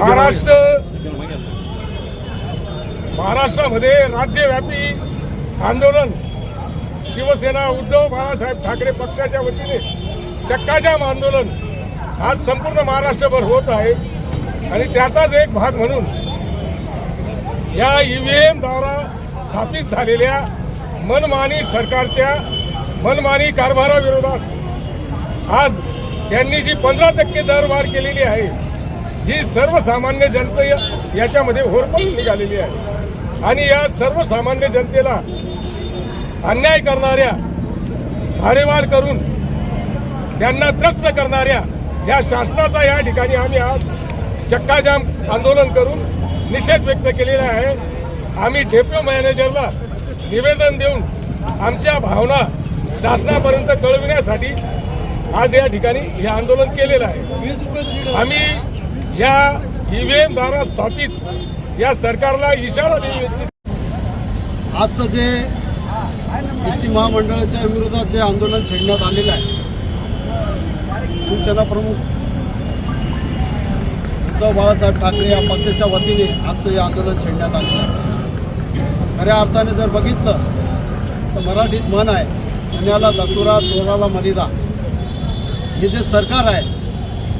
महाराष्ट्र महाराष्ट्रामध्ये राज्यव्यापी आंदोलन. शिवसेना उद्धव बाळासाहेब ठाकरे पक्षाच्या वतीने चक्काजाम आंदोलन आज संपूर्ण महाराष्ट्रभर होत आहे. आणि त्याचाच एक भाग म्हणून या ईव्हीएम द्वारा स्थापित झालेल्या मनमानी सरकारच्या मनमानी कारभाराविरोधात आज त्यांनी जी पंधरा टक्के दरवाढ केलेली आहे ही सर्वसामान्य जनते याच्यामध्ये होरपळून निघालेली आहे. आणि या सर्वसामान्य जनतेला अन्याय करणाऱ्या भाडेवाढ करून त्यांना त्रस्त करणाऱ्या या शासनाचा या ठिकाणी आम्ही आज चक्काजाम आंदोलन करून निषेध व्यक्त केलेला आहे. आम्ही डेप्यू मॅनेजरला निवेदन देऊन आमच्या भावना शासनापर्यंत कळविण्यासाठी आज या ठिकाणी हे आंदोलन केलेलं आहे. आम्ही या ईव्हीएम द्वारा स्थापित या सरकारला इशारा देऊ इच्छित. आजचं जे एस टी महामंडळाच्या विरोधात जे आंदोलन छेडण्यात आलेलं आहे शिवसेना प्रमुख उद्धव बाळासाहेब ठाकरे या पक्षाच्या वतीने आजचं हे आंदोलन छेडण्यात आलेलं आहे. खऱ्या अर्थाने जर बघितलं तर मराठीत म्हण आहे अन्याला दसुरा चोराला मलिदा हे जे सरकार आहे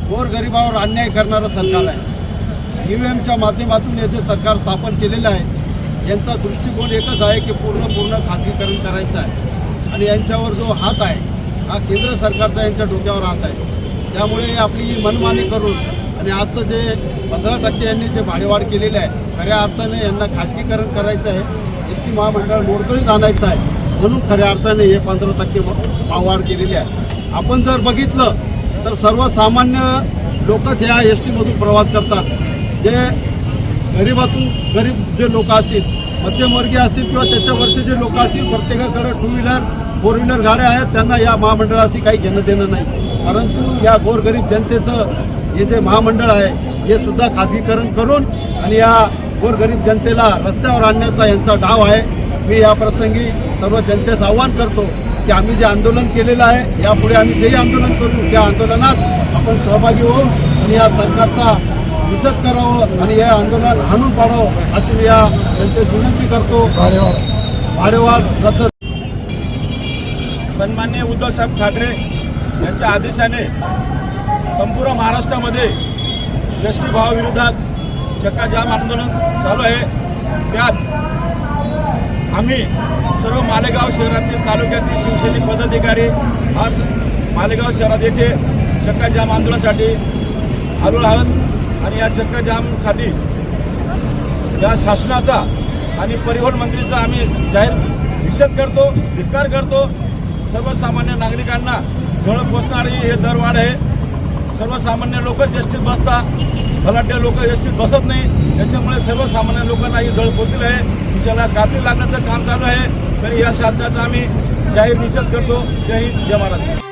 गोरगरिबावर अन्याय करणारं सरकार आहे. ई व्ही एमच्या माध्यमातून हे जे सरकार स्थापन केलेलं आहे यांचा दृष्टिकोन एकच आहे की पूर्ण पूर्ण खाजगीकरण करायचं आहे. आणि यांच्यावर जो हात आहे हा केंद्र सरकारचा यांच्या डोक्यावर हात आहे. त्यामुळे आपली ही मनमानी करून आणि आजचं जे पंधरा टक्के यांनी जे भाडेवाढ केलेली आहे खऱ्या अर्थाने यांना खाजगीकरण करायचं आहे. एस टी महामंडळ मोडकळीत आणायचं आहे. म्हणून खऱ्या अर्थाने हे पंधरा टक्के भाववाढ केलेली आहे. आपण जर बघितलं तर सर्वसामान्य लोकच ह्या एस टीमधून प्रवास करतात. जे गरिबातून गरीब जे लोक असतील मध्यमवर्गीय असतील किंवा त्याच्यावरचे जे लोक असतील प्रत्येकाकडे टू व्हीलर फोर व्हीलर गाड्या आहेत त्यांना या महामंडळाशी काही घेणं देणं नाही. परंतु या गोरगरीब जनतेचं हे जे महामंडळ आहे हे सुद्धा खाजगीकरण करून आणि या गोरगरीब जनतेला रस्त्यावर आणण्याचा यांचा डाव आहे. मी या प्रसंगी सर्व जनतेस आव्हान करतो. की आम्ही जे आंदोलन केलेलं आहे यापुढे आम्ही जेही आंदोलन करू त्या आंदोलनात आपण सहभागी होऊ आणि या सरकारचा निषेध करावं आणि हे आंदोलन हाणून पाडावं अशी मी या त्यांची विनंती करतो. भाडेवाढ रद्द सन्मान्य उद्धवसाहेब ठाकरे यांच्या आदेशाने संपूर्ण महाराष्ट्रामध्ये एस टी भावाविरोधात चक्काजाम आंदोलन चालू आहे. त्यात आम्ही सर्व मालेगाव शहरातील तालुक्यातील शिवसैनिक पदाधिकारी आज मालेगाव शहरात येथे चक्काजाम आंदोलनासाठी आलो आहोत आणि या चक्काजामसाठी या शासनाचा आणि परिवहन मंत्रीचा आम्ही जाहीर निषेध करतो धिक्कार करतो. सर्वसामान्य नागरिकांना झळ पोचणारी हे दरवाढ आहे. सर्वसामान्य लोकच एस टीत बसतात लोक एस टीत बसत नाही. त्याच्यामुळे सर्वसामान्य लोकांना ही झळ आहे. त्याला कात्री लागण्याचं काम चालू आहे. तरी या शासनाचा आम्ही जाहीर निषेध करतो. जय हिंद जय महाराष्ट्र.